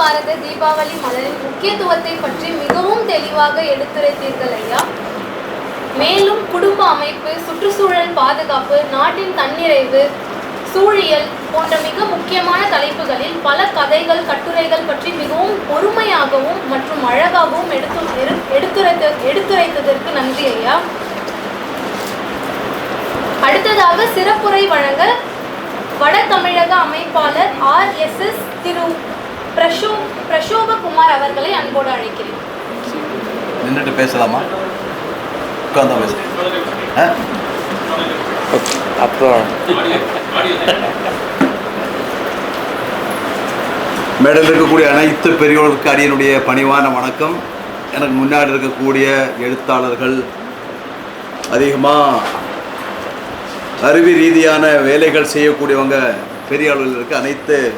பாரத தீபாவளி மலரின் முக்கியத்துவத்தை பற்றி மிகவும் தெளிவாக எடுத்துரைத்தீர்கள் ஐயா. மேலும் குடும்ப அமைப்பு சுற்றுச்சூழல் பாதுகாப்பு நாட்டின் தன்னிறைவு சூழியல் போன்ற மிக முக்கியமான தலைப்புகளில் பல கதைகள் கட்டுரைகள் பற்றி மிகவும் பொறுமையாகவும் மற்றும் அழகாகவும் எடுத்து எடுத்துரைத்த எடுத்துரைத்ததற்கு நன்றி ஐயா. அடுத்ததாக சிறப்புரை வழங்க வட தமிழக அமைப்பாளர் ஆர் எஸ் எஸ் திரு பிரஷோ பிரஷோபகுமார் அவர்களை அன்போடு அழைக்கிறேன். நின்றுட்டு பேசலாமா? உட்காந்தா பேச. ஆ? அப்புறம். மேடையில் இருக்கக்கூடிய அனைத்து பெரியோர்களுக்கு அடியனுடைய பணிவான வணக்கம். எனக்கு முன்னாடி இருக்கக்கூடிய எழுத்தாளர்கள் அதிகமாக அறிவு ரீதியான வேலைகள் செய்யக்கூடியவங்க பெரிய அளவில் இருக்க அனைத்து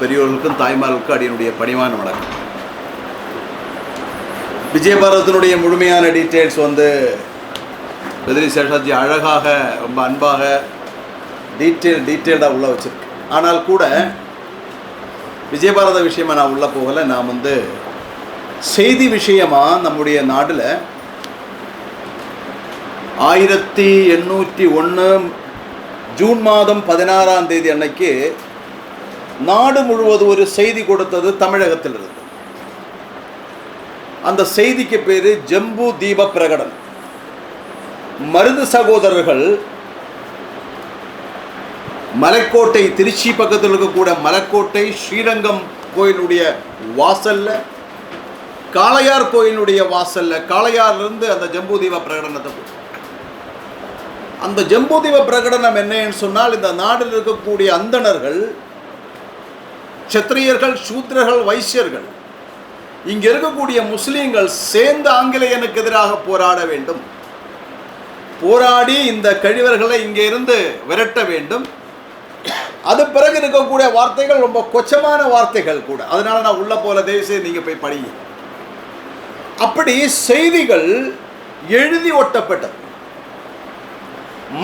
பெரியோர்களுக்கும் தாய்மார்களுக்கும் அடியனுடைய பணிவான வணக்கம். விஜயபாரதத்தினுடைய முழுமையான டீட்டெயில்ஸ் வந்து பெதிரி சேஷாஜி அழகாக ரொம்ப அன்பாக டீட்டெயில் டீட்டெயில்டாக உள்ள வச்சிருக்கு. ஆனால் கூட விஜயபாரத விஷயமா நான் உள்ளே போகலை. நான் வந்து செய்தி விஷயமாக நம்முடைய நாட்டில் ஆயிரத்தி எண்ணூற்றி ஒன்று ஜூன் மாதம் பதினாறாம் தேதி அன்னைக்கு நாடு முழுவதும் ஒரு செய்தி கொடுத்தது தமிழகத்தில் இருந்து அந்த செய்திக்கு பேர் ஜம்பு தீப பிரகடன் மருது சகோதரர்கள் மலைக்கோட்டை திருச்சி பக்கத்தில் இருக்கக்கூடிய மலைக்கோட்டை ஸ்ரீரங்கம் கோயிலுடைய வாசல்ல காளையார் கோயிலுடைய வாசல்ல காளையார்லேருந்து அந்த ஜம்பூதீப பிரகடனத்தை போட்டு அந்த ஜம்பூதீப பிரகடனம் என்னன்னு சொன்னால் இந்த நாட்டில் இருக்கக்கூடிய அந்தணர்கள் சத்திரியர்கள் சூத்திரர்கள் வைசியர்கள். இங்க இருக்கக்கூடிய முஸ்லீம்கள் சேர்ந்து ஆங்கிலேயனுக்கு எதிராக போராட வேண்டும். போராடி இந்த கழிவர்களை இங்கே இருந்து விரட்ட வேண்டும். அது பிறகு இருக்கக்கூடிய வார்த்தைகள் ரொம்ப கொச்சமான வார்த்தைகள் கூட. அதனால நான் உள்ள போல தயவுசெய்து நீங்க போய் படிங்க. அப்படி செய்திகள் எழுதி ஒட்டப்பட்டது.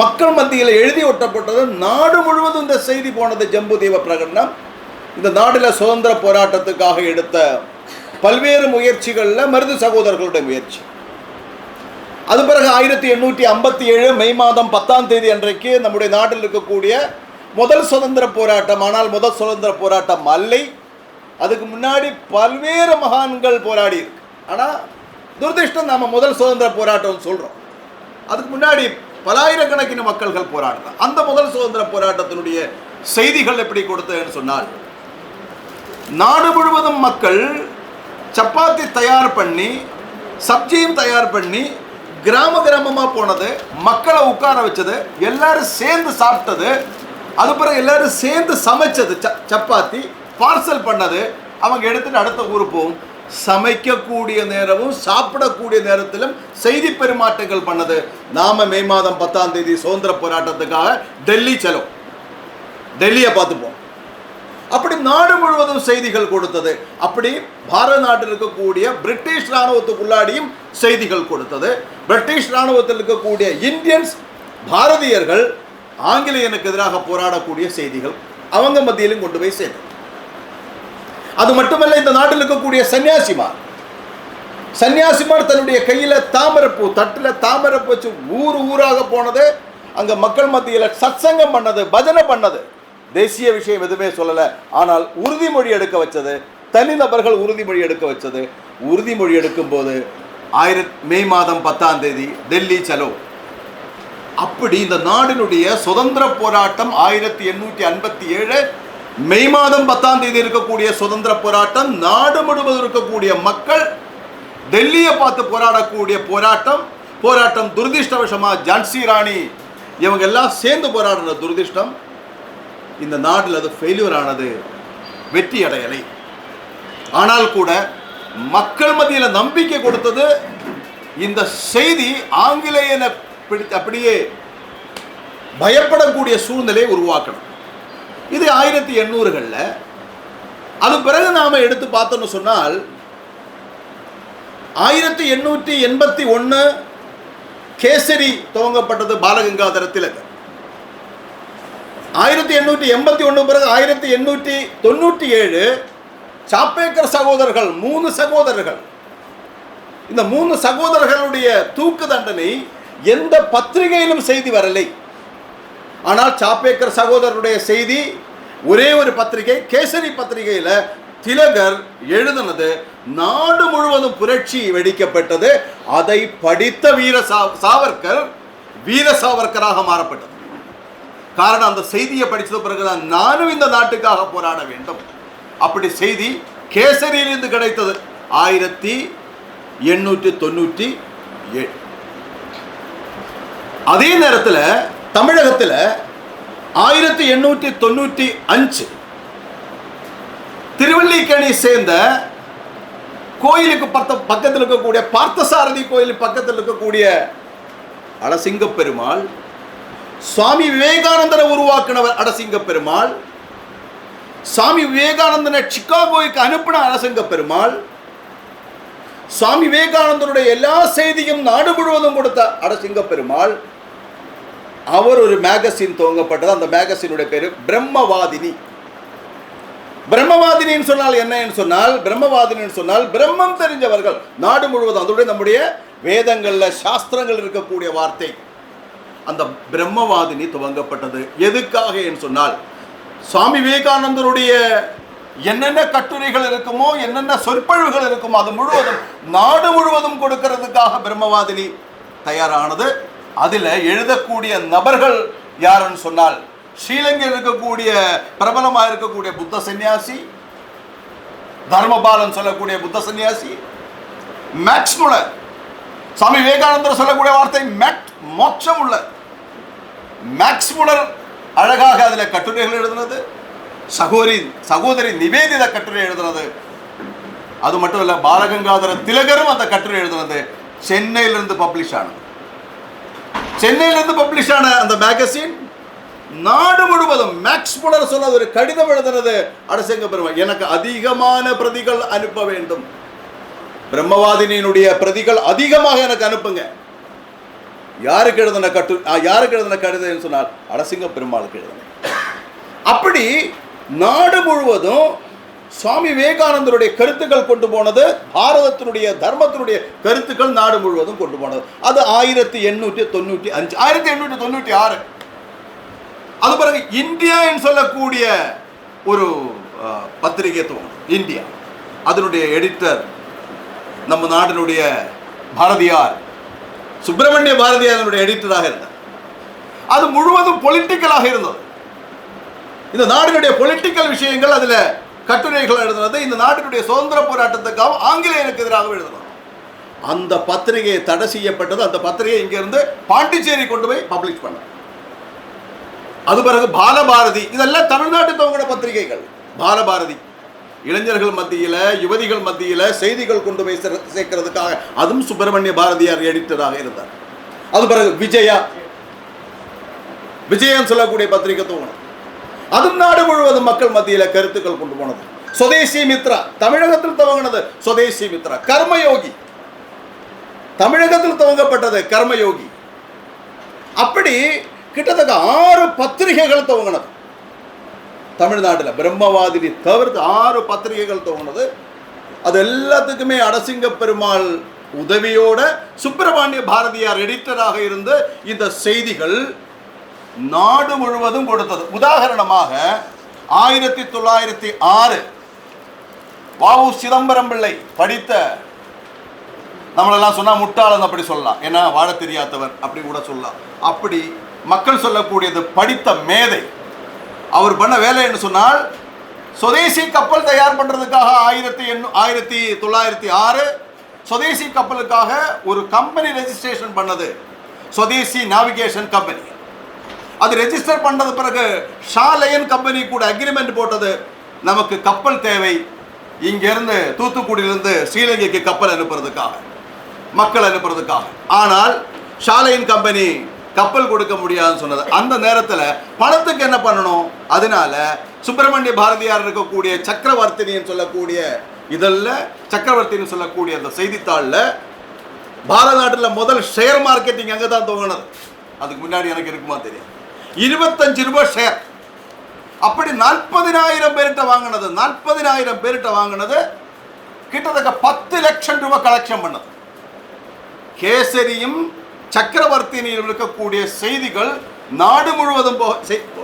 மக்கள் மத்தியில் எழுதி ஒட்டப்பட்டது. நாடு முழுவதும் இந்த செய்தி போனது ஜம்பு தீப பிரகடனம். இந்த நாட்டில் சுதந்திர போராட்டத்துக்காக எடுத்த பல்வேறு முயற்சிகளில் மருது சகோதரர்களுடைய முயற்சி. அது பிறகு ஆயிரத்தி எண்ணூற்றி ஐம்பத்தி ஏழு மே மாதம் பத்தாம் தேதி அன்றைக்கு நம்முடைய நாட்டில் இருக்கக்கூடிய முதல் சுதந்திர போராட்டம் ஆனால் முதல் சுதந்திர போராட்டம் அல்லை. அதுக்கு முன்னாடி பல்வேறு மகான்கள் போராடி இருக்கு. ஆனால் துரதிருஷ்டம் நாம் முதல் சுதந்திர போராட்டம் சொல்கிறோம் அதுக்கு முன்னாடி பலாயிரக்கணக்கின மக்கள்கள் போராடுறாங்க. அந்த முதல் சுதந்திர போராட்டத்தினுடைய செய்திகள் எப்படி கொடுத்ததுன்னு சொன்னால் நாடு முழுவதும் மக்கள் சப்பாத்தி தயார் பண்ணி சப்ஜியும் தயார் பண்ணி கிராம கிராமமாக போனது மக்களை உட்கார வச்சது எல்லாரும் சேர்ந்து சாப்பிட்டது அது பிறகு எல்லாரும் சேர்ந்து சமைச்சது ச சப்பாத்தி பார்சல் பண்ணது. அவங்க எடுத்துட்டு அடுத்த ஊர் போகும். சமைக்கக்கூடிய நேரமும் சாப்பிடக்கூடிய நேரத்திலும் செய்தி பெருமாற்றங்கள் பண்ணது. நாம மே மாதம் பத்தாம் தேதி சுதந்திர போராட்டத்துக்காக டெல்லி செலவு டெல்லியை பார்த்துப்போம். அப்படி நாடு முழுவதும் செய்திகள் கொடுத்தது. அப்படி பாரத நாட்டில் இருக்கக்கூடிய பிரிட்டிஷ் இராணுவத்துக்குள்ளாடியும் செய்திகள் கொடுத்தது. பிரிட்டிஷ் இராணுவத்தில் இருக்கக்கூடிய இந்தியன்ஸ் பாரதியர்கள் ஆங்கிலேயனுக்கு எதிராக போராடக்கூடிய செய்திகள் அவங்க மத்தியிலும் கொண்டு போய் சேர்ந்தது அது மட்டுமல்ல இந்த நாட்டில் இருக்கக்கூடிய சன்னியாசிமார். சன்னியாசிமார் தன்னுடைய கையில தாமரைப்பூ தட்டுல தாமரைப்பூ வச்சு ஊர் ஊராக போனது. அங்க மக்கள் மத்தியில சத்சங்கம் பண்ணது பஜனை பண்ணது. தேசிய விஷயம் எதுவுமே சொல்லலை. ஆனால் உறுதிமொழி எடுக்க வச்சது தனிநபர்கள் உறுதிமொழி எடுக்க வச்சது. உறுதிமொழி எடுக்கும் போது ஆயிரத் மே மாதம் பத்தாம் தேதி டெல்லி செலோ அப்படி இந்த நாடினுடைய சுதந்திர போராட்டம் ஆயிரத்தி எண்ணூற்றி ஐம்பத்தி ஏழு மே மாதம் பத்தாம் தேதி இருக்கக்கூடிய சுதந்திர போராட்டம் நாடு முழுவதும் இருக்கக்கூடிய மக்கள் டெல்லியை பார்த்து போராடக்கூடிய போராட்டம் போராட்டம் துரதிர்ஷ்டவசமா ஜான்சி ராணி இவங்க எல்லாம் சேர்ந்து போராடுற துரதிருஷ்டம். இந்த நாட்டில் அது ஃபெயிலியர் ஆனது வெற்றி அடையலை ஆனால் கூட மக்கள் மத்தியில் நம்பிக்கை கொடுத்தது இந்த செய்தி ஆங்கிலேயனை பிடித்து அப்படியே பயப்படக்கூடிய சூழ்நிலையை உருவாக்கணும். இது ஆயிரத்தி எண்ணூறுகளில். அது பிறகு நாம் எடுத்து பார்த்தோம்னு சொன்னால் ஆயிரத்தி எண்ணூற்றி எண்பத்தி ஒன்று கேசரி துவங்கப்பட்டது பாலகங்காதர திலகர் ஆயிரத்தி எண்ணூற்றி எண்பத்தி ஒன்று பிறகு ஆயிரத்தி எண்ணூற்றி தொண்ணூற்றி ஏழு சாப்பேக்கர் சகோதரர்கள் மூணு சகோதரர்கள். இந்த மூணு சகோதரர்களுடைய தூக்கு தண்டனை எந்த பத்திரிகையிலும் செய்தி வரலை. ஆனால் சாப்பேக்கர் சகோதரருடைய செய்தி ஒரே ஒரு பத்திரிகை கேசரி பத்திரிகையில திலகர் எழுதினது நாடு முழுவதும் புரட்சி வெடிக்கப்பட்டது அதை படித்த வீர சாவர்கர் வீர சாவர்கராக மாறப்பட்டது. காரணம் அந்த செய்தியை படிச்சது பிறகுதான் நானும் இந்த நாட்டுக்காக போராட வேண்டும். அப்படி செய்தி கேசரியிலிருந்து கிடைத்தது. ஆயிரத்தி எண்ணூற்றி தொண்ணூற்றி ஏழு அதே நேரத்தில் தமிழகத்தில் ஆயிரத்தி எண்ணூற்றி தொண்ணூற்றி அஞ்சு திருவல்லிக்கேணி சேர்ந்த கோயிலுக்கு பத்த பக்கத்தில் இருக்கக்கூடிய பார்த்தசாரதி கோயில் பக்கத்தில் இருக்கக்கூடிய அலசிங்க பெருமாள் சுவாமி விவேகானந்தரை உருவாக்கினவர் அடசிங்க பெருமாள் சுவாமி விவேகானந்தனை சிக்காகோவுக்கு அனுப்பின அரசங்க பெருமாள் சுவாமி விவேகானந்தருடைய எல்லா செய்தியும் நாடு முழுவதும் கொடுத்த அடசிங்க பெருமாள் அவர் ஒரு மேகசின் துவங்கப்பட்டது. அந்த மேகசினுடைய பேர் பிரம்மவாதினி. பிரம்மவாதினின்னு சொன்னால் என்னன்னு சொன்னால் பிரம்மவாதினின்னு சொன்னால் பிரம்மம் தெரிஞ்சவர்கள். நாடு முழுவதும் அதோடு நம்முடைய வேதங்களில் சாஸ்திரங்கள் இருக்கக்கூடிய வார்த்தை. அந்த பிரம்மவாதினி துவங்கப்பட்டது. எதுக்காக என்று சொன்னால் சுவாமி விவேகானந்தருடைய என்னென்ன கட்டுரைகள் இருக்குமோ என்னென்ன சொற்பொழிவுகள் இருக்குமோ அது முழுவதும் நாடு முழுவதும் கொடுக்கிறதுக்காக பிரம்மவாதினி தயாரானது. அதில் எழுதக்கூடிய நபர்கள் யாருன்னு சொன்னால் ஸ்ரீலங்கையில் இருக்கக்கூடிய பிரபலமாக இருக்கக்கூடிய புத்த சன்னியாசி தர்மபாலன் சொல்லக்கூடிய புத்த சன்னியாசி மேக்ஸ் முலர் சுவாமி விவேகானந்தர் சொல்லக்கூடிய வார்த்தை மேட் மோட்சம் உள்ள மேக்ஸ் முலர் அழகாக அதில் கட்டுரைகள் எழுதுனது. சகோதரி சகோதரி நிவேதித கட்டுரை எழுதுனது. அது மட்டும் இல்லை பாலகங்காதர திலகரும் அந்த கட்டுரை எழுதுனது. சென்னையிலிருந்து பப்ளிஷ் ஆனது. சென்னையிலிருந்து பப்ளிஷ் ஆன அந்த மேகசின் நாடு முழுவதும் மேக்ஸ் புலர் சொன்னது ஒரு கடிதம் எழுதுனது. அரசங்க பெருமாள் எனக்கு அதிகமான பிரதிகள் அனுப்ப வேண்டும். பிரம்மவாதினியினுடைய பிரதிகள் அதிகமாக எனக்கு அனுப்புங்க. யாருக்கு எழுதின கட்டு ஆ, யாருக்கு எழுதின கடிதம் சொன்னால் அரசிங்க பெருமாளுக்கு எழுதின அப்படி நாடு முழுவதும் சுவாமி விவேகானந்தருடைய கருத்துக்கள் கொண்டு போனது பாரதத்தினுடைய தர்மத்தினுடைய கருத்துக்கள் நாடு முழுவதும் கொண்டு போனது. அது ஆயிரத்தி எண்ணூற்றி தொண்ணூற்றி அஞ்சு ஆயிரத்தி எண்ணூற்றி தொண்ணூற்றி ஆறு. அது பிறகு இந்தியா என்று சொல்லக்கூடிய ஒரு பத்திரிகை தோணும் இந்தியா. அதனுடைய எடிட்டர் நம்ம நாட்டினுடைய பாரதியார் சுப்பிரமணிய பாரதியாரனுடைய எடிட்டராக இருந்தார். அது முழுவதும் பொலிட்டிக்கலாக இருந்தது. இந்த நாட்டினுடைய பொலிட்டிக்கல் விஷயங்கள் அதில் கட்டுரைகள் எழுதுனது இந்த நாட்டினுடைய சுதந்திர போராட்டத்துக்காக ஆங்கிலேயருக்கு எதிராக எழுதுனது. அந்த பத்திரிகையை தடை செய்யப்பட்டது. அந்த பத்திரிகை இங்கிருந்து பாண்டிச்சேரி கொண்டு போய் பப்ளிஷ் பண்ண. அது பிறகு பாலபாரதி இதெல்லாம் தமிழ்நாட்டு துவங்கின பத்திரிகைகள். பாலபாரதி இளைஞர்கள் மத்தியில யுவதிகள் மத்தியில செய்திகள் கொண்டு போய் சேர- சேர்க்கிறதுக்காக அதுவும் சுப்பிரமணிய பாரதியார் எடிட்டராக இருந்தார். அது பிறகு விஜயா. விஜயம் சொல்லக்கூடிய பத்திரிகை தோணும். அதுவும் நாடு முழுவதும் மக்கள் மத்தியில கருத்துக்கள் கொண்டு போனது. சுதேசி மித்ரா. தமிழகத்தில் துவங்கினது சுதேசி மித்ரா. கர்மயோகி. தமிழகத்தில் துவங்கப்பட்டது கர்மயோகி. அப்படி கிட்டத்தட்ட ஆறு பத்திரிகைகள் துவங்கினது. தமிழ்நாட்டில் பிரம்மவாதினி தவிர்த்து ஆறு பத்திரிகைகள் தோணுது. அது எல்லாத்துக்குமே அடசிங்க பெருமாள் உதவியோட சுப்பிரமணிய பாரதியார் எடிட்டராக இருந்து இந்த செய்திகள் நாடு முழுவதும் கொடுத்தது. உதாரணமாக ஆயிரத்தி தொள்ளாயிரத்தி ஆறு வாவு சிதம்பரம் பிள்ளை படித்த நம்மளெல்லாம் சொன்னா முட்டாளன் அப்படி சொல்லலாம். ஏன்னா வாழ தெரியாதவர் அப்படி கூட சொல்லலாம். அப்படி மக்கள் சொல்லக்கூடியது படித்த மேதை அவர் பண்ண வேலை என்று சொன்னால் சுதேசி கப்பல் தயார் பண்ணுறதுக்காக ஆயிரத்தி எண்ணூ ஆயிரத்தி தொள்ளாயிரத்தி ஆறு சுதேசி கப்பலுக்காக ஒரு கம்பெனி ரெஜிஸ்ட்ரேஷன் பண்ணது. சுதேசி நாவிகேஷன் கம்பெனி அது ரெஜிஸ்டர் பண்ணது பிறகு ஷாலயன் கம்பெனி கூட அக்ரிமெண்ட் போட்டது. நமக்கு கப்பல் தேவை. இங்கிருந்து தூத்துக்குடியிலிருந்து ஸ்ரீலங்கைக்கு கப்பல் அனுப்புறதுக்காக மக்கள் அனுப்புறதுக்காக. ஆனால் ஷாலையின் கம்பெனி கப்பல் கொடுக்க முடியாதுன்னு சொன்னது. அந்த நேரத்தில் பணத்துக்கு என்ன பண்ணணும்? அதனால சுப்பிரமணிய பாரதியார் இருக்கக்கூடிய சக்கரவர்த்தினின்னு சொல்லக்கூடிய இதில் சக்கரவர்த்தின்னு சொல்லக்கூடிய அந்த செய்தித்தாளில் பாரத நாட்டில் முதல் ஷேர் மார்க்கெட்டிங் அங்கே தான் துவங்கினது. அதுக்கு முன்னாடி எனக்கு இருக்குமா தெரியும் இருபத்தஞ்சு ரூபாய் ஷேர் அப்படி நாற்பதினாயிரம் பேர்கிட்ட வாங்கினது நாற்பதினாயிரம் பேர்கிட்ட வாங்கினது கிட்டத்தட்ட பத்து லட்சம் ரூபாய் கலெக்ஷன் பண்ணது. கேசரியும் சக்கரவர்த்தினியில் இருக்கக்கூடிய செய்திகள் நாடு முழுவதும் போ-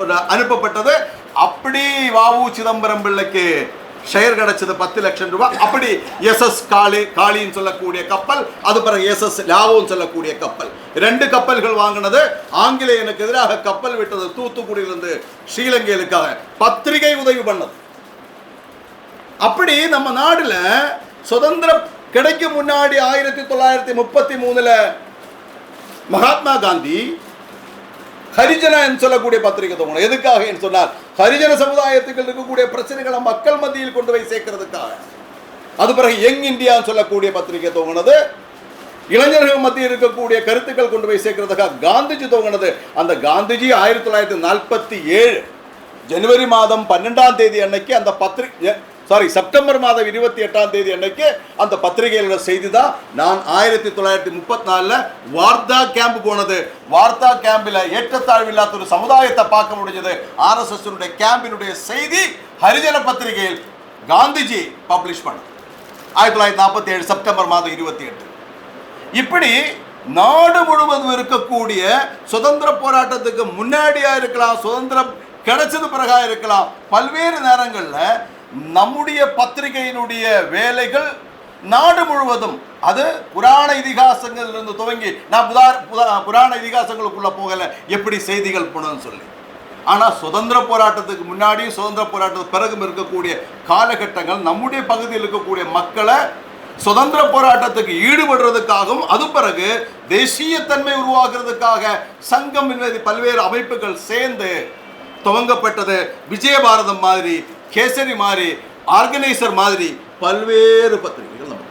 அனுப்பப்பட்டது. அப்படி வாவு சிதம்பரம் பிள்ளைக்கு ஷேர் கிடைச்சது பத்து லட்சம் ரூபாய் அப்படி எஸ் எஸ் காளி காளின்னு சொல்லக்கூடிய கப்பல் அது பிறகு எஸ்எஸ் லாவோன்னு சொல்லக்கூடிய கப்பல். ரெண்டு கப்பல்கள் வாங்கினது. ஆங்கிலேயனுக்கு எதிராக கப்பல் விட்டது தூத்துக்குடியிலிருந்து ஸ்ரீலங்கையிலுக்காக. பத்திரிகை உதவி பண்ணது. அப்படி நம்ம நாடுல சுதந்திரம் கிடைக்கும் முன்னாடி ஆயிரத்தி தொள்ளாயிரத்தி முப்பத்தி மூணுல மகாத்மா காந்தி ஹரிஜன என்று சொல்லக்கூடிய பத்திரிகை தோணும் எதுக்காக என்று சொன்னால் ஹரிஜன சமுதாயத்துக்கு இருக்கக்கூடிய பிரச்சனைகளை மக்கள் மத்தியில் கொண்டு போய் சேர்க்கறதுக்காக. அது பிறகு யங் இந்தியான்னு சொல்லக்கூடிய பத்திரிகை தோங்கினது இளைஞர்கள் மத்தியில் இருக்கக்கூடிய கருத்துக்கள் கொண்டு போய் சேர்க்கறதுக்காக காந்திஜி தோங்கினது அந்த காந்திஜி ஆயிரத்தி தொள்ளாயிரத்தி நாற்பத்தி ஏழு ஜனவரி மாதம் பன்னெண்டாம் தேதி அன்னைக்கு அந்த பத்திரிகை சாரி செப்டம்பர் மாதம் இருபத்தி எட்டாம் தேதி அன்னைக்கு அந்த பத்திரிகையில செய்தி தான் நான் ஆயிரத்தி தொள்ளாயிரத்தி முப்பத்தி நாலுல வார்த்தா கேம்ப் போனது. வார்த்தா கேம்பில் ஏற்றத்தாழ்வு இல்லாத ஒரு சமுதாயத்தை பார்க்க முடிஞ்சது. ஆர்எஸ்எஸ் கேம்பினுடைய செய்தி ஹரிஜன பத்திரிகையில் காந்திஜி பப்ளிஷ் பண்ணது ஆயிரத்தி தொள்ளாயிரத்தி நாற்பத்தி ஏழு செப்டம்பர் மாதம் இருபத்தி எட்டு. இப்படி நாடு முழுவதும் இருக்கக்கூடிய சுதந்திர போராட்டத்துக்கு முன்னாடியாக இருக்கலாம் சுதந்திரம் கிடைச்சது பிறகா இருக்கலாம். பல்வேறு நேரங்களில் நம்முடைய பத்திரிகையினுடைய வேலைகள் நாடு முழுவதும் அது புராண இதிகாசங்களிலிருந்து துவங்கி நான் புதா புதா- புராண இதிகாசங்களுக்குள்ள போகல. எப்படி செய்திகள் போனதுன்னு சொல்லி. ஆனால் சுதந்திர போராட்டத்துக்கு முன்னாடியும் சுதந்திர போராட்டத்துக்கு பிறகும் இருக்கக்கூடிய காலகட்டங்கள் நம்முடைய பகுதியில் இருக்கக்கூடிய மக்களை சுதந்திர போராட்டத்துக்கு ஈடுபடுறதுக்காகவும் அது பிறகு தேசியத்தன்மை உருவாக்குறதுக்காக சங்கம் என்பது பல்வேறு அமைப்புகள் சேர்ந்து துவங்கப்பட்டது. விஜயபாரதம் மாதிரி கேசரி மாதிரி ஆர்கனைசர் மாதிரி பல்வேறு பத்திரிகைகள் நமக்கு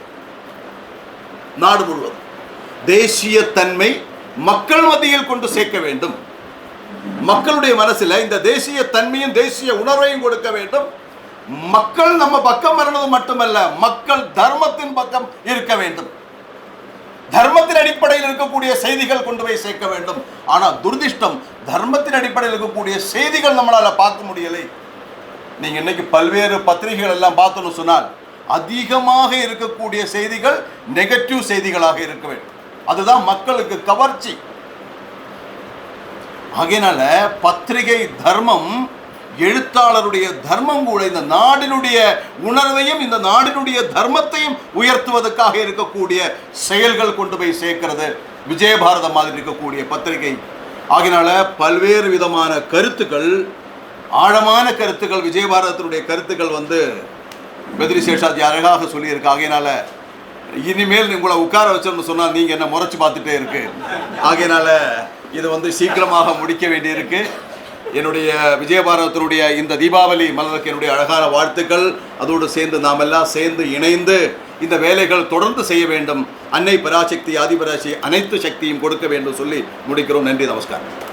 நாடு முழுவதும். தேசியத்தன்மை மக்கள் மத்தியில் கொண்டு சேர்க்க வேண்டும். மக்களுடைய மனசில் இந்த தேசிய தன்மையும் தேசிய உணர்வையும் கொடுக்க வேண்டும். மக்கள் நம்ம பக்கம் வரணும் மட்டுமல்ல மக்கள் தர்மத்தின் பக்கம் இருக்க வேண்டும். தர்மத்தின் அடிப்படையில் இருக்கக்கூடிய செய்திகள் கொண்டு போய் சேர்க்க வேண்டும். ஆனால் துர்திஷ்டம் தர்மத்தின் அடிப்படையில் இருக்கக்கூடிய செய்திகள் நம்மளால பார்க்க முடியலை. நீங்க இன்னைக்கு பல்வேறு பத்திரிகைகள் எல்லாம் பார்த்தோன்னு சொன்னால் அதிகமாக இருக்கக்கூடிய செய்திகள் நெகட்டிவ் செய்திகளாக இருக்க வேண்டும். அதுதான் மக்களுக்கு கவர்ச்சி. ஆகையினால பத்திரிகை தர்மம் எழுத்தாளருடைய தர்மம் கூட இந்த நாடினுடைய உணர்வையும் இந்த நாடினுடைய தர்மத்தையும் உயர்த்துவதற்காக இருக்கக்கூடிய செயல்கள் கொண்டு போய் சேர்க்கிறது விஜயபாரதம் மாதிரி இருக்கக்கூடிய பத்திரிகை. ஆகினால பல்வேறு விதமான கருத்துக்கள் ஆழமான கருத்துக்கள் விஜயபாரதத்தினுடைய கருத்துக்கள் வந்து பெதிரி சேஷாஜி அழகாக சொல்லியிருக்கு. ஆகையினால இனிமேல் உங்களை உட்கார வச்சோம்னு சொன்னால் நீங்கள் என்ன முறைச்சி பார்த்துட்டே இருக்கு. ஆகையினால இது வந்து சீக்கிரமாக முடிக்க வேண்டியிருக்கு. என்னுடைய விஜயபாரதத்தினுடைய இந்த தீபாவளி மலருக்கு என்னுடைய அழகான வாழ்த்துக்கள். அதோடு சேர்ந்து நாம் எல்லாம் சேர்ந்து இணைந்து இந்த வேலைகள் தொடர்ந்து செய்ய வேண்டும். அன்னை பராசக்தி ஆதிபராசி அனைத்து சக்தியும் கொடுக்க வேண்டும் சொல்லி முடிக்கிறோம். நன்றி நமஸ்காரம்.